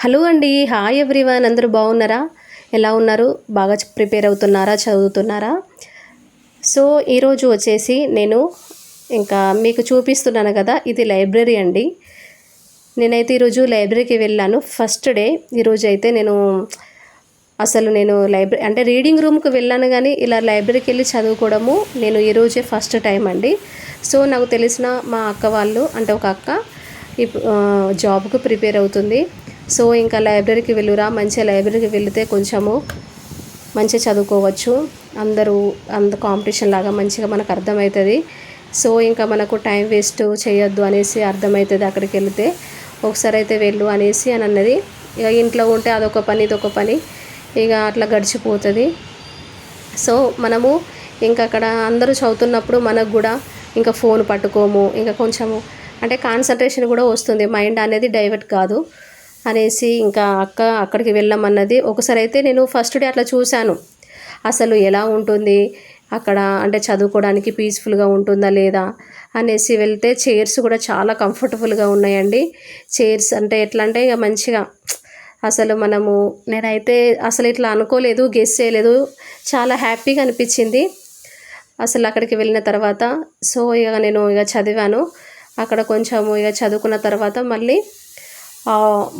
Hello అండి. Hi everyone. అందరూ బాగున్నారా? ఎలా ఉన్నారు? బాగా ప్రిపేర్ అవుతున్నారా? చదువుతున్నారా? సో ఈరోజు వచ్చేసి నేను ఇంకా మీకు చూపిస్తున్నాను కదా ఇది లైబ్రరీ అండి. నేనైతే ఈరోజు లైబ్రరీకి వెళ్ళాను. ఫస్ట్ డే ఈరోజు అయితే నేను అసలు నేను లైబ్రరీ అంటే రీడింగ్ రూమ్కి వెళ్ళాను కానీ ఇలా లైబ్రరీకి వెళ్ళి చదువుకోవడము నేను ఈరోజే ఫస్ట్ టైం అండి. సో నాకు తెలిసిన మా అక్క వాళ్ళు అంటే ఒక అక్క ఇప్- జాబ్కు ప్రిపేర్ అవుతుంది. సో ఇంకా లైబ్రరీకి వెళ్ళురా మంచిగా లైబ్రరీకి వెళితే కొంచెము మంచిగా చదువుకోవచ్చు. అందరూ అంత కాంపిటీషన్ లాగా మంచిగా మనకు అర్థమవుతుంది. సో ఇంకా మనకు టైం వేస్ట్ చేయొద్దు అనేసి అర్థమవుతుంది అక్కడికి వెళితే. ఒకసారి అయితే వెళ్ళు అనేసి అని అన్నది. ఇక ఇంట్లో ఉంటే అదొక పని ఇదొక పని. ఇక అట్లా గడిచిపోతుంది. సో మనము ఇంకా అక్కడ అందరూ చదువుతున్నప్పుడు మనకు కూడా ఇంకా ఫోన్ పట్టుకోము. ఇంకా కొంచెము అంటే కాన్సన్ట్రేషన్ కూడా వస్తుంది. మైండ్ అనేది డైవర్ట్ కాదు. అనేసి ఇంకా అక్క అక్కడికి వెళ్ళమన్నది. ఒకసారి అయితే నేను ఫస్ట్ డే అట్లా చూశాను. అసలు ఎలా ఉంటుంది? అక్కడ అంటే చదువుకోవడానికి పీస్ఫుల్గా ఉంటుందా లేదా? అనేసి వెళ్తే చైర్స్ కూడా చాలా కంఫర్టబుల్గా ఉన్నాయండి. చైర్స్ అంటే ఎట్లా అంటే ఇక మంచిగా అసలు మనము నేనైతే అసలు ఇట్లా అనుకోలేదు గెస్ చేయలేదు. చాలా హ్యాపీగా అనిపించింది. అసలు అక్కడికి వెళ్ళిన తర్వాత సో ఇక నేను ఇక చదివాను. అక్కడ కొంచెము ఇక చదువుకున్న తర్వాత మళ్ళీ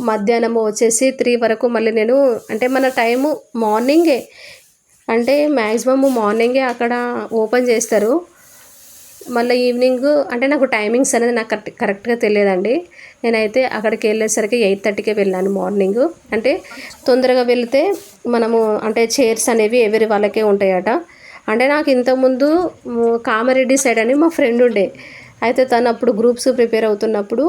మధ్యాహ్నము వచ్చేసి త్రీ వరకు మళ్ళీ నేను అంటే మన టైము మార్నింగే అంటే మ్యాక్సిమమ్ మార్నింగే అక్కడ ఓపెన్ చేస్తారు. మళ్ళీ ఈవినింగ్ అంటే నాకు టైమింగ్స్ అనేది నాకు కరెక్ట్ కరెక్ట్గా తెలియదండి. నేనైతే అక్కడికి వెళ్ళేసరికి ఎయిట్ థర్టీకే వెళ్ళాను మార్నింగ్ అంటే తొందరగా వెళ్తే మనము అంటే చైర్స్ అనేవి ఎవరి వాళ్ళకే ఉంటాయట. అంటే నాకు ఇంతకుముందు కామారెడ్డి సైడ్ అని మా ఫ్రెండ్ ఉండే. అయితే తను అప్పుడు గ్రూప్స్ ప్రిపేర్ అవుతున్నప్పుడు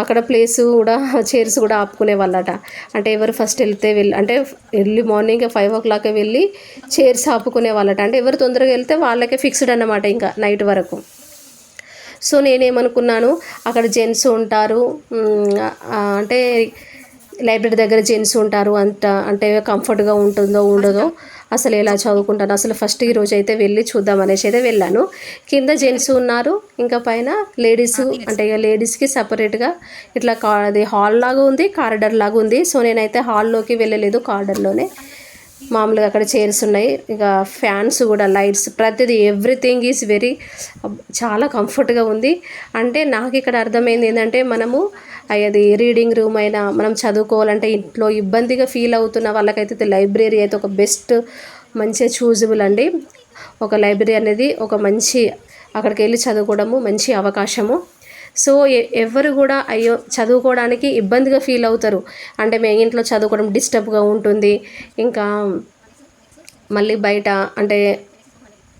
అక్కడ ప్లేస్ కూడా చైర్స్ కూడా ఆపుకునే వాళ్ళట. అంటే ఎవరు ఫస్ట్ వెళ్తే వెళ్ళి అంటే early morning five o'clock వెళ్ళి చైర్స్ ఆపుకునే వాళ్ళట. అంటే ఎవరు తొందరగా వెళ్తే వాళ్ళకే ఫిక్స్డ్ అన్నమాట ఇంకా నైట్ వరకు. సో నేనేమనుకున్నాను అక్కడ జెంట్స్ ఉంటారు అంటే లైబ్రరీ దగ్గర జెంట్స్ ఉంటారు అంత అంటే కంఫర్ట్గా ఉంటుందో ఉండదో అసలు ఎలా చదువుకుంటాను అసలు ఫస్ట్ ఈ రోజు అయితే వెళ్ళి చూద్దాం అనేసి అయితే వెళ్ళాను. కింద జెంట్స్ ఉన్నారు ఇంకా పైన లేడీస్ అంటే ఇక లేడీస్కి సపరేట్గా ఇట్లా కా అది హాల్ లాగా ఉంది కారిడర్ లాగా ఉంది. సో నేనైతే హాల్లోకి వెళ్ళలేదు కారిడర్లోనే. మామూలుగా అక్కడ చైర్స్ ఉన్నాయి. ఇక ఫ్యాన్స్ కూడా లైట్స్ ప్రతిదీ ఎవ్రీథింగ్ ఈజ్ వెరీ చాలా కంఫర్ట్గా ఉంది. అంటే నాకు ఇక్కడ అర్థమైంది ఏంటంటే మనము అది రీడింగ్ రూమ్ అయినా మనం చదువుకోవాలంటే ఇంట్లో ఇబ్బందిగా ఫీల్ అవుతున్న వాళ్ళకైతే లైబ్రరీ అయితే ఒక బెస్ట్ మంచిగా చూజబుల్ అండి. ఒక లైబ్రరీ అనేది ఒక మంచి అక్కడికి వెళ్ళి చదువుకోవడము మంచి అవకాశము. సో ఎవరు కూడా అయ్యో చదువుకోవడానికి ఇబ్బందిగా ఫీల్ అవుతారు. అంటే మేము ఇంట్లో చదువుకోవడం డిస్టర్బ్గా ఉంటుంది. ఇంకా మళ్ళీ బయట అంటే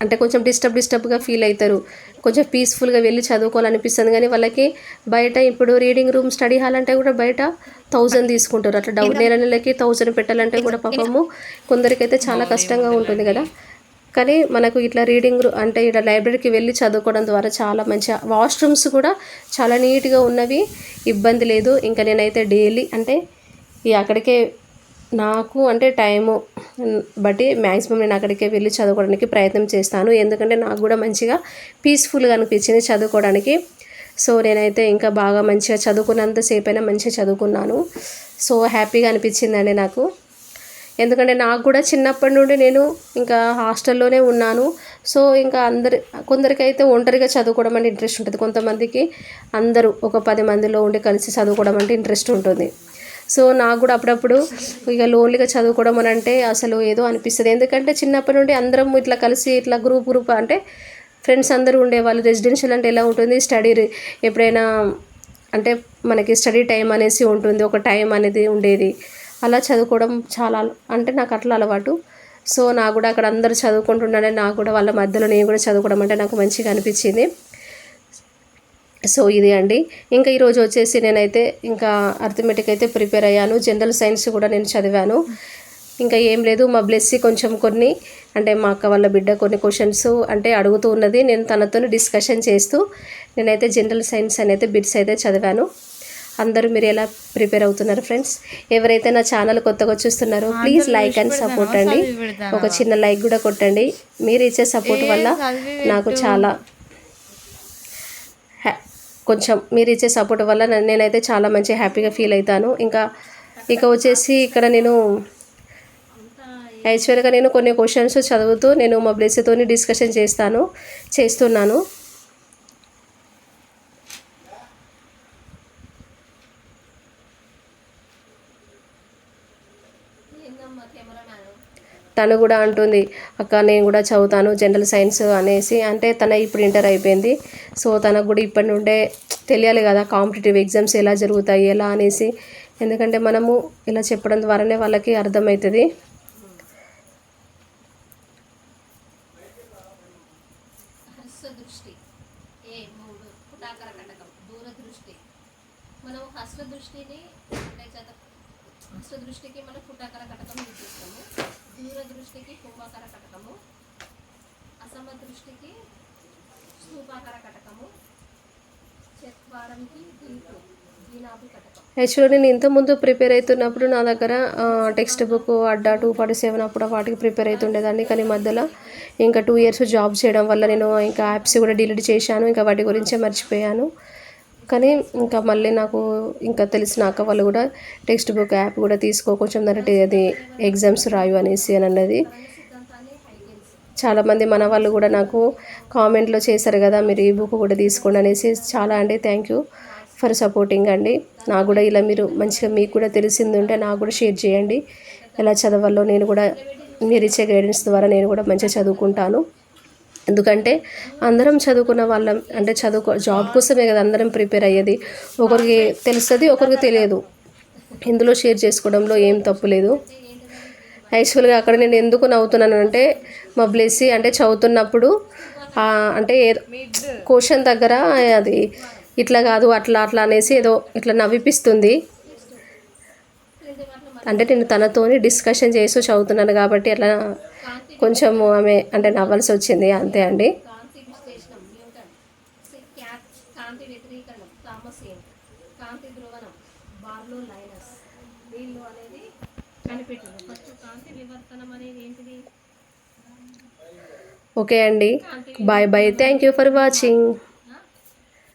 అంటే కొంచెం డిస్టర్బ్ డిస్టర్బ్గా ఫీల్ అవుతారు కొంచెం పీస్ఫుల్గా వెళ్ళి చదువుకోవాలనిపిస్తుంది. కానీ వాళ్ళకి బయట ఇప్పుడు రీడింగ్ రూమ్ స్టడీ హాల్ అంటే కూడా బయట థౌజండ్ తీసుకుంటారు. అట్లా డౌన్ నెల నెలకి థౌజండ్ పెట్టాలంటే కూడా పాపము కొందరికైతే చాలా కష్టంగా ఉంటుంది కదా. కానీ మనకు ఇట్లా రీడింగ్ అంటే ఇట్లా లైబ్రరీకి వెళ్ళి చదువుకోవడం ద్వారా చాలా మంచిగా వాష్రూమ్స్ కూడా చాలా నీట్గా ఉన్నవి. ఇబ్బంది లేదు. ఇంకా నేనైతే డైలీ అంటే ఈ అక్కడికే నాకు అంటే టైము బట్టి మ్యాక్సిమం నేను అక్కడికే వెళ్ళి చదువుకోవడానికి ప్రయత్నం చేస్తాను. ఎందుకంటే నాకు కూడా మంచిగా పీస్ఫుల్గా అనిపించింది చదువుకోవడానికి. సో నేనైతే ఇంకా బాగా మంచిగా చదువుకున్నంతసేపు అయినా మంచిగా చదువుకున్నాను. సో హ్యాపీగా అనిపించిందండి నాకు. ఎందుకంటే నాకు కూడా చిన్నప్పటి నుండి నేను ఇంకా హాస్టల్లోనే ఉన్నాను. సో ఇంకా అందరి కొందరికైతే ఒంటరిగా చదువుకోవడం అంటే ఇంట్రెస్ట్ ఉంటుంది. కొంతమందికి అందరూ ఒక పది మందిలో ఉండి కలిసి చదువుకోవడం అంటే ఇంట్రెస్ట్ ఉంటుంది. సో నాకు కూడా అప్పుడప్పుడు ఇక లోన్లీగా చదువుకోవడం అని అంటే అసలు ఏదో అనిపిస్తుంది. ఎందుకంటే చిన్నప్పటి నుండి అందరం ఇట్లా కలిసి ఇట్లా గ్రూప్ గ్రూప్ అంటే ఫ్రెండ్స్ అందరూ ఉండేవాళ్ళు. రెసిడెన్షియల్ అంటే ఎలా ఉంటుంది? స్టడీ ఎప్పుడైనా అంటే మనకి స్టడీ టైం అనేసి ఉంటుంది. ఒక టైం అనేది ఉండేది. అలా చదువుకోవడం చాలా అంటే నాకు అట్లా అలవాటు. సో నాకు కూడా అక్కడ అందరూ చదువుకుంటుండే నాకు కూడా వాళ్ళ మధ్యలో నేను కూడా చదువుకోవడం అంటే నాకు మంచిగా అనిపించింది. సో ఇది అండి. ఇంకా ఈరోజు వచ్చేసి నేనైతే ఇంకా అర్థమెటిక్ అయితే ప్రిపేర్ అయ్యాను. జనరల్ సైన్స్ కూడా నేను చదివాను. ఇంకా ఏం లేదు మా బ్లెస్సీ కొంచెం కొన్ని అంటే మా అక్క వాళ్ళ బిడ్డ కొన్ని క్వశ్చన్స్ అంటే అడుగుతూ ఉన్నది. నేను తనతో డిస్కషన్ చేస్తూ నేనైతే జనరల్ సైన్స్ అనేది బిట్స్ అయితే చదివాను. అందరూ మీరు ఎలా ప్రిపేర్ అవుతున్నారు ఫ్రెండ్స్? ఎవరైతే నా ఛానల్ కొత్తగా చూస్తున్నారో ప్లీజ్ లైక్ అండ్ సపోర్ట్ అండి. ఒక చిన్న లైక్ కూడా కొట్టండి. మీరు ఇచ్చే సపోర్ట్ వల్ల నాకు చాలా హ్యా- కొంచెం మీరు ఇచ్చే సపోర్ట్ వల్ల నేనైతే చాలా మంచి హ్యాపీగా ఫీల్ అవుతాను. ఇంకా ఇక వచ్చేసి ఇక్కడ నేను యాక్చువల్గా నేను కొన్ని క్వశ్చన్స్ చదువుతూ నేను మా బ్లెస్తో డిస్కషన్ చేస్తాను చేస్తున్నాను. తను కూడా అంటుంది అక్క నేను కూడా చదువుతాను జనరల్ సైన్స్ అనేసి. అంటే తన ఇప్పుడు ఇంటర్ అయిపోయింది. సో తనకు కూడా ఇప్పటి నుండే తెలియాలి కదా కాంపిటేటివ్ ఎగ్జామ్స్ ఎలా జరుగుతాయి ఎలా అనేసి. ఎందుకంటే మనము ఇలా చెప్పడం ద్వారానే వాళ్ళకి అర్థమవుతుంది. హస్రదృష్టి మనం అంటే మనం పుటాకర కటకం యూజ్ చేస్తాము. దృష్టికి కుంభాకార కటకము అసమ దృష్టికి స్థూపాకార కటకము చత్వారంకి యాక్చువల్లీ నేను ఇంతకుముందు ప్రిపేర్ అవుతున్నప్పుడు నా దగ్గర text book Adda two forty seven అప్పుడు వాటికి ప్రిపేర్ అవుతుండేదాన్ని కానీ మధ్యలో ఇంకా టూ ఇయర్స్ జాబ్ చేయడం వల్ల నేను ఇంకా యాప్స్ కూడా డిలీట్ చేశాను. ఇంకా వాటి గురించే మర్చిపోయాను. కానీ ఇంకా మళ్ళీ నాకు ఇంకా తెలిసినాక అక్క వాళ్ళు కూడా టెక్స్ట్ బుక్ యాప్ కూడా తీసుకో కొంచెం దాంట్లో అది ఎగ్జామ్స్ రాయు అనేసి అని అన్నది. చాలామంది మన వాళ్ళు కూడా నాకు కామెంట్లో చేశారు కదా మీరు ఈ బుక్ కూడా తీసుకోండి అనేసి చాలా అండి థ్యాంక్ యూ ఫర్ సపోర్టింగ్ అండి. నాకు కూడా ఇలా మీరు మంచిగా మీకు కూడా తెలిసింది ఉంటే నాకు కూడా షేర్ చేయండి. ఎలా చదవాలో నేను కూడా మీరు ఇచ్చే గైడెన్స్ ద్వారా నేను కూడా మంచిగా చదువుకుంటాను. ఎందుకంటే అందరం చదువుకున్న వాళ్ళం అంటే చదువుకో జాబ్ కోసమే కదా అందరం ప్రిపేర్ అయ్యేది. ఒకరికి తెలుస్తుంది ఒకరికి తెలియదు. ఇందులో షేర్ చేసుకోవడంలో ఏం తప్పు లేదు. యాక్చువల్గా అక్కడ నేను ఎందుకు నవ్వుతున్నాను అంటే మా బ్లెస్సీ అంటే చదువుతున్నప్పుడు అంటే ఏదో క్వశ్చన్ దగ్గర అది ఇట్లా కాదు అట్లా అట్లా అనేసి ఏదో ఇట్లా నవ్విపిస్తుంది. అంటే నేను తనతోని డిస్కషన్ చేస్తూ చదువుతున్నాను కాబట్టి అట్లా కొంచెం ఆమె అంటే నవ్వాల్సి వచ్చింది. అంతే అండి. ఓకే అండి. Bye bye. Thank you for watching